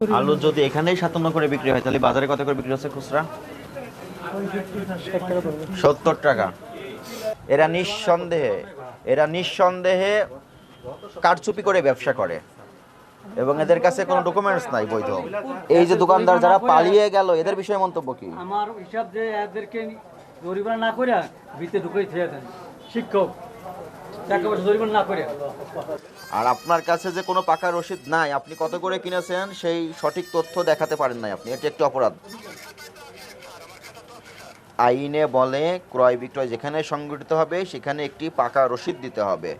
আলু যদি এখানেই সাতান্ন করে বিক্রি হয় তাহলে বাজারে কত করে বিক্রি হচ্ছে খুচরা? সত্তর টাকা। এরা নিঃসন্দেহে এরা নিঃসন্দেহে কারচুপি করে ব্যবসা করে। এবং এদের কাছে কোনো ডকুমেন্টস নাই বৈধ। এই যে দোকানদার যারা পালিয়ে গেল এদের বিষয়ে মন্তব্য কি? আমার হিসাব যে এদেরকে জরিমানা না করে ভিতরে ঢুকে থেকে শিক্ষক আর আপনার কাছে যে কোনো পাকা রসিদ নাই, আপনি কত করে কিনেছেন সেই সঠিক তথ্য দেখাতে পারেন নাই আপনি। এটা একটি অপরাধ। আইনে বলে ক্রয় বিক্রয় যেখানে সংগঠিত হবে, সেখানে একটি পাকা রসিদ দিতে হবে।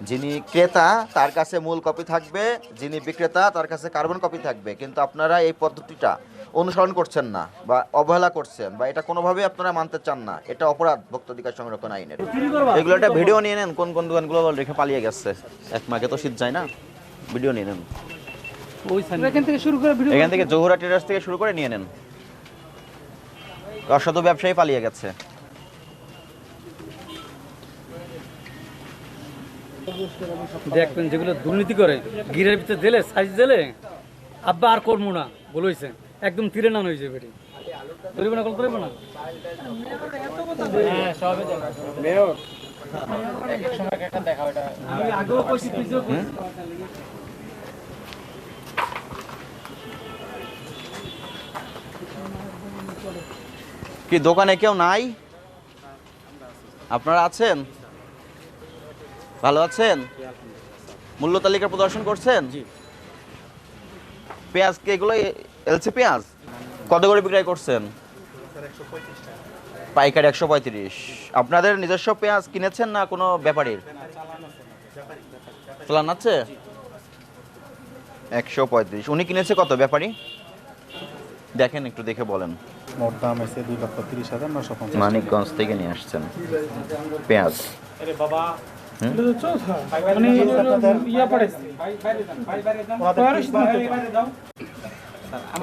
যিনি ক্রেতা, তার কাছে মূল কপি থাকবে। যিনি বিক্রেতা, তার কাছে কার্বন কপি থাকবে। কিন্তু আপনারা এই পদ্ধতিটা অনুসরণ করছেন না বা অবহেলা করছেন বা এটা কোনোভাবে আপনারা মানতে চান না এটা অপরাধ ভোক্তাধিকার সংরক্ষণ আইনের। এগুলো একটা ভিডিও নিয়ে নেন কোন কোন দোকানগুলো রেখে পালিয়ে গেছে। এক মাকে তো শীত যায় না ভিডিও নিয়ে নেন। এখান থেকে শুরু করে এখান থেকে জহুরা টেরাস থেকে শুরু করে নিয়ে নেন। অসাধু ব্যবসায়ী পালিয়ে গেছে। দেখবেন যেগুলো দুর্নীতি করে গিরের ভিতরে দিলে সাইজ দিলে আব্বা আর করব না বলেছে। একদম তীরে নাম হয়েছে বেটি না কল করিব না? কইছি। কি দোকানে কেউ নাই? আপনারা আছেন? ভালো আছেন? মূল্য তালিকা প্রদর্শন করছেন? পেঁয়াজ কি এগুলো এলসি পেঁয়াজ? কত করে বিক্রয় করছেন? পাইকারি একশো পঁয়ত্রিশ। আপনাদের নিজস্ব পেঁয়াজ কিনেছেন না কোনো ব্যাপারীর? চালান আছে? একশো পঁয়ত্রিশ। উনি কিনেছে কত ব্যাপারী? দেখেন একটু দেখে বলেন। মোট দাম এসে দুই লক্ষ তিরিশ হাজার নশো পঞ্চাশ মানিকগঞ্জ থেকে নিয়ে আসছেন পেঁয়াজ।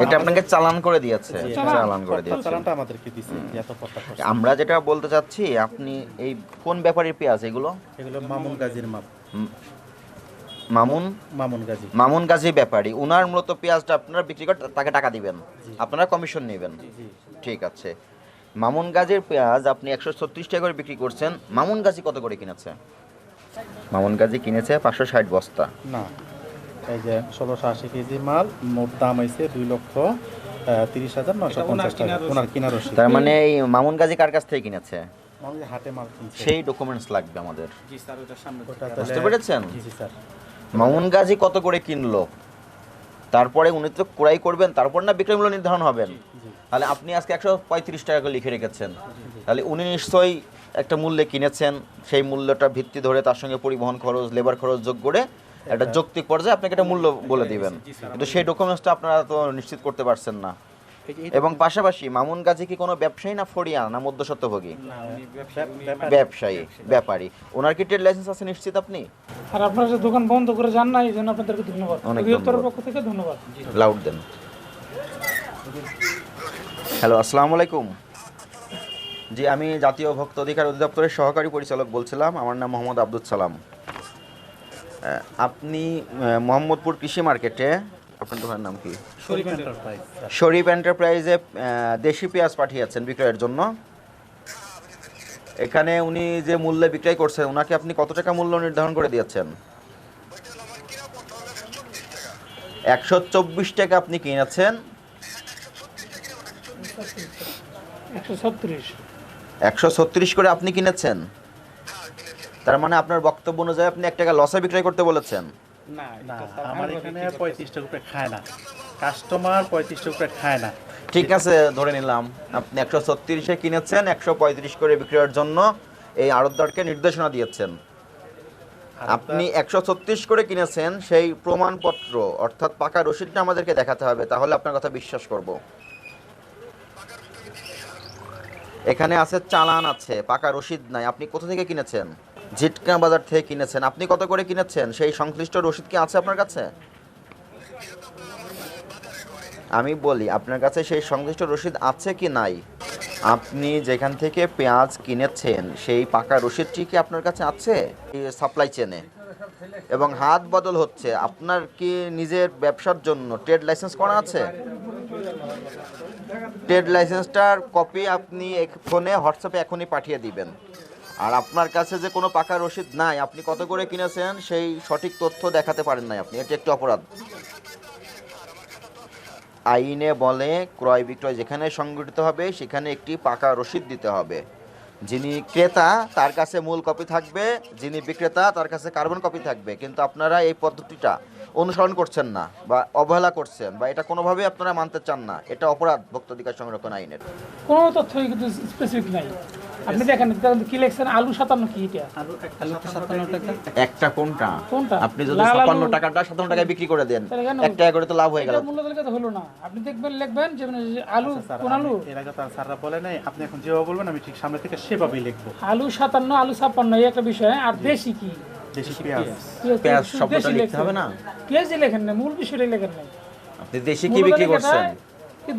এটা আপনাকে চালান করে দিয়েছে। চালান করে দিয়েছে। চালানটা আমাদেরকে দিচ্ছে এত আমরা যেটা বলতে চাচ্ছি আপনি এই কোন ব্যাপারের পেঁয়াজ এগুলো? এগুলো মামুন গাজীর মাপ। মামুন? মামুন গাজী। মামুন গাজী ব্যাপারী। উনার মূলত পেঁয়াজটা আপনারা বিক্রি করে তাকে টাকা দিবেন। আপনারা কমিশন নেবেন। ঠিক আছে। মামুন গাজীর পেঁয়াজ আপনি একশো ছত্রিশ টাকা করে বিক্রি করছেন। মামুন গাজী কত করে কিনেছে? মামুন গাজী কিনেছে পাঁচশো ষাট বস্তা। না। এই যে ষোলোশো আশি কেজি মাল মোট দাম হয়েছে দুই লক্ষ তিরিশ হাজার নশো পঞ্চাশ টাকা। ওনার কিনা রসিদ। তার মানে এই মামুন গাজী কার কাছ থেকে কিনেছে? হাটে মাল সেই ডকুমেন্টস লাগবে আমাদের। ওটা বুঝতে পেরেছেন? জি জি স্যার। মামুন গাজী কত করে কিনলো? তারপরে উনি তো ক্রয় করবেন তারপর না বিক্রয় মূল্য নির্ধারণ হবেন? তাহলে আপনি আজকে একশো পঁয়ত্রিশ টাকা করে লিখে রেখেছেন। তাহলে উনি নিশ্চয়ই একটা মূল্যে কিনেছেন সেই মূল্যটা ভিত্তি ধরে তার সঙ্গে পরিবহন খরচ লেবার খরচ যোগ করে একটা যৌক্তিক পর্যায়ে আপনাকে একটা মূল্য বলে দিবেন কিন্তু সেই ডকুমেন্টসটা আপনারা তো নিশ্চিত করতে পারছেন না এবং পাশাপাশি মামুন গাজী কি কোনো ব্যবসায়ী না ফরিয়া না মধ্যস্বত্বভোগী ব্যবসায়ী ব্যাপারী ওনার কি ট্রেড লাইসেন্স আছে নিশ্চিত আপনি আর আপনারা যে দোকান বন্ধ করে যান না এই জন্য আপনাদেরকে ধন্যবাদ পক্ষ থেকে ধন্যবাদ লাউড দেন হ্যালো আসসালামু আলাইকুম জি আমি জাতীয় ভক্ত অধিকার অধিদপ্তরের সহকারী পরিচালক বলছিলাম আমার নাম মোহাম্মদ আব্দুল সালাম আপনি মোহাম্মদপুর কৃষি মার্কেটে আপনার দোকানের নাম কি? শরীফ এন্টারপ্রাইজ শরীফ এন্টারপ্রাইজে দেশি পেঁয়াজ পাঠিয়েছেন বিক্রয়ের জন্য। এখানে উনি যে মূল্যে বিক্রয় করছেন ওনাকে আপনি কত টাকা মূল্য নির্ধারণ করে দিয়েছেন? একশো চব্বিশ টাকা আপনি কিনেছেন। একশো একশো ছত্রিশ করে আপনি কিনেছেন? তার মানে আপনার বক্তব্য অনুযায়ী আপনি এক টাকা লসে বিক্রয় করতে বলেছেন। না আমার এখানে পঁয়ত্রিশ উপরে খায় না। কাস্টমার পঁয়ত্রিশ উপরে খায় না। ঠিক আছে ধরে নিলাম। আপনি একশো ছত্রিশে কিনেছেন একশো পঁয়ত্রিশ করে বিক্রয়ের জন্য এই আড়তদারকে নির্দেশনা দিয়েছেন। আপনি একশো ছত্রিশ করে কিনেছেন সেই প্রমাণপত্র অর্থাৎ পাকা রসিদটা আমাদেরকে দেখাতে হবে তাহলে আপনার কথা বিশ্বাস করব। এখানে আছে চালান আছে পাকা রসিদ নাই আপনি কোথা থেকে কিনেছেন? জিটকা বাজার থেকে কিনেছেন। আপনি কত করে কিনেছেন? সেই সংশ্লিষ্ট রসিদ কি আছে আপনার কাছে? আমি বলি, আপনার কাছে সেই সংশ্লিষ্ট রসিদ আছে কি নাই? আপনি যেখান থেকে পেঁয়াজ কিনেছেন, সেই পাকা রসিদটি কি আপনার কাছে আছে? সাপ্লাই চেনে। এবং হাত বদল হচ্ছে। আপনার কি নিজের ব্যবসার জন্য ট্রেড লাইসেন্স করা আছে? ট্রেড লাইসেন্সটার কপি আপনি ফোনে, হোয়াটসঅ্যাপে এখনই পাঠিয়ে দিবেন। আর আপনার কাছে যে কোনো পাকা রসিদ নাই, আপনি কত করে কিনেছেন সেই সঠিক তথ্য দেখাতে পারেন নাই আপনি। এটি একটি অপরাধ। আইনে বলে ক্রয় বিক্রয় যেখানে সংগঠিত হবে, সেখানে একটি পাকা রসিদ দিতে হবে। যিনি ক্রেতা, তার কাছে মূল কপি থাকবে। যিনি বিক্রেতা, তার কাছে কার্বন কপি থাকবে। কিন্তু আপনারা এই পদ্ধতিটা অনুসরণ করছেন না বা অবহেলা করছেন বা এটা কোনোভাবেই আপনারা মানতে চান না। এটা অপরাধ, ভোক্তাধিকার সংরক্ষণ আইনের। কোনো তথ্য স্পেসিফিক নাই। আপনি দেখেন কি লিখছেন? আলু সাতান্ন কি এটা? একটা কোনটা? কোনটা? আপনি যদি আলু- টাকাটা সাতান্ন টাকায় বিক্রি করে দেন এক টাকা করে তো লাভ হয়ে গেল। মূল্য তালিকা তো হলো না। আপনি দেখবেন লিখবেন যে মানে আলু কোন আলু? এর আগে তো স্যাররা বলে নাই। আপনি এখন যেভাবে বলবেন আমি ঠিক সামনে থেকে সেভাবেই লিখব। আলু সাতান্ন আলু ছাপ্পান্ন এই একটা বিষয় আর দেশি কি? দেশি পেঁয়াজ। পেঁয়াজ। শব্দটা লিখতে হবে না? পেঁয়াজই লেখেন না মূল বিষয়টাই লেখেন নাই আপনি দেশি কি বিক্রি করছেন?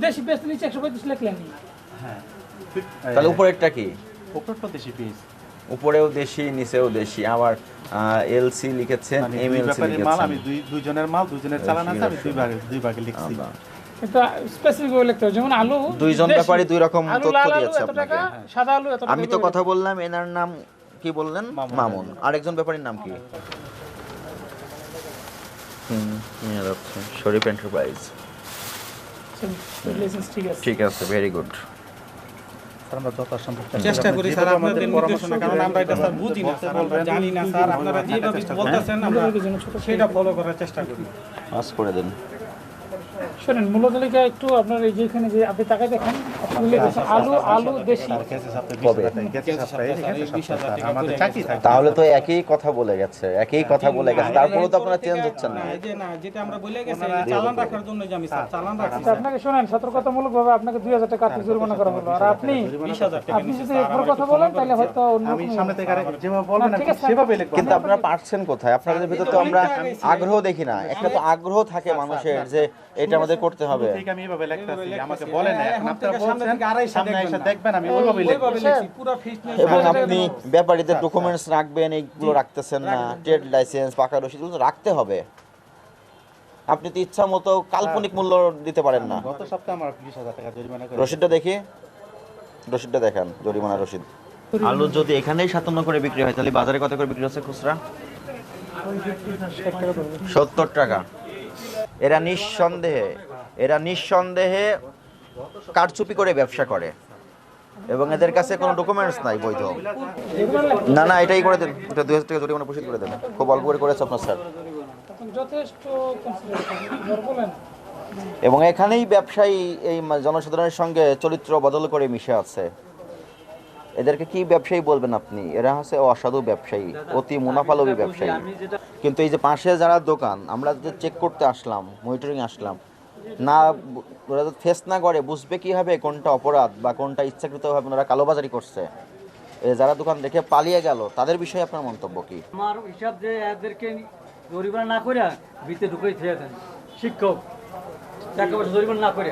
দেশি পেঁয়াজ নিচে একশো পঁয়ত্রিশ লিখলেন হ্যাঁ। তাহলে উপরেরটা কি? দেশি উপরেও দেশি নিচেও দেশি। আবার এলসি লিখেছেন মানে এম দুই এলসি ব্যাপারীর মাল লিখেছেন আমি দুই দুইজনের মাল দুইজনের চালান আছে আমি দুই ভাগে দুই ভাগে লিখছি। কিন্তু স্পেসিফিক লিখতে হবে যেমন আলু দুইজন। ব্যাপারী দুই রকম তথ্য দিয়েছে টাকা আপনাকে। সাদা আলু এত টাকা আমি তো কথা বললাম এনার নাম কি বললেন? মামুন। আরেকজন ব্যাপারীর নাম কি? হুম শরীফ এন্টারপ্রাইজ ঠিক আছে। ঠিক আছে ভেরি গুড স্যার আমরা যথাসম্ভব চেষ্টা করি স্যার আপনাদের নির্দেশনা কারণ আমরা এটা স্যার বুঝি না স্যার আমরা জানি না স্যার আপনারা যেভাবে বলতেছেন আমরা সেটা ফলো করার চেষ্টা করি। পাস করে দেন। শোনেন মূল্য তালিকা একটু আপনার এই যেখানে যে আপনি তাকাই দেখেন আলু আলু দেশি। স্যার গেছে সপ্তাহে কবে? 20 টাকা গেছে সপ্তাহে এই গেছে বিশ হাজার সপ্তাহে টাকা আমাদের করে চাকরি থাকে তাহলে তো একই কথা বলে গেছে একই কথা বলে গেছে তারপরেও তো আপনারা চেঞ্জ হচ্ছেন না। না যেটা আমরা বলে গেছি চালান রাখার জন্য যে আমি চালান রাখছি আচ্ছা, আপনাকে শোনেন সতর্কতামূলক ভাবে আপনাকে দুই হাজার টাকা আর্থিক জরিমানা করা হলো। আর আপনি টাকা আপনি যদি একবার কথা বলেন তাহলে হয়তো অন্য আমি সামনে থেকে যেভাবে বলবেন সেভাবে লিখব কিন্তু আপনারা পারছেন কোথায়? আপনাদের ভিতর তো আমরা আগ্রহ দেখি না। একটা তো আগ্রহ থাকে মানুষের যে এটা আমাদের করতে হবে। ঠিক আমি এভাবে লিখতেছি আমাকে বলেন এখন এখন আপনারা বলছেন সামনে এসে দেখবেন আমি ওইভাবেই লিখছি পুরো ফিটনেস এবং আপনি ব্যাপারীদের ডকুমেন্টস রাখবেন এইগুলো রাখতেছেন না ট্রেড লাইসেন্স পাকা রসিদ তো রাখতে হবে। আপনি তো ইচ্ছা মতো কাল্পনিক মূল্য দিতে পারেন না। গত সপ্তাহে আমার বিশ হাজার টাকা জরিমানা করে রসিদটা দেখি। রসিদটা দেখান জরিমানা রসিদ আলু যদি এখানেই সাতান্ন করে বিক্রি হয় তাহলে বাজারে কত করে বিক্রি হচ্ছে খুচরা? সত্তর টাকা। এরা নিঃসন্দেহে এরা নিঃসন্দেহে কারচুপি করে ব্যবসা করে। এবং এদের কাছে কোনো ডকুমেন্টস নাই বৈধ। না না, এটাই করে দেন। এটা দুই হাজার টাকা জরিমানা করে দেন খুব অল্প করে করেছে আপনার স্যার। এবং এখানেই ব্যবসায়ী এই জনসাধারণের সঙ্গে চরিত্র বদল করে মিশে আছে। এদেরকে কি ব্যবসায়ী বলবেন আপনি? এরা হচ্ছে অসাধু ব্যবসায়ী, অতি মুনাফালোভী ব্যবসায়ী। কিন্তু এই যে পাশে যারা দোকান, আমরা যে চেক করতে আসলাম মনিটরিং আসলাম, না, ওরা তো ফেস না করে, বুঝবে কীভাবে কোনটা অপরাধ বা কোনটা ইচ্ছাকৃতভাবে ওরা কালোবাজারি করছে। যারা দোকান দেখে পালিয়ে গেল, তাদের বিষয়ে আপনার মন্তব্য কি? আমার হিসাব যে এদেরকে জরিমানা না করে ভিতরে দেন শিক্ষক টাকা পয়সা জরিমানা না করে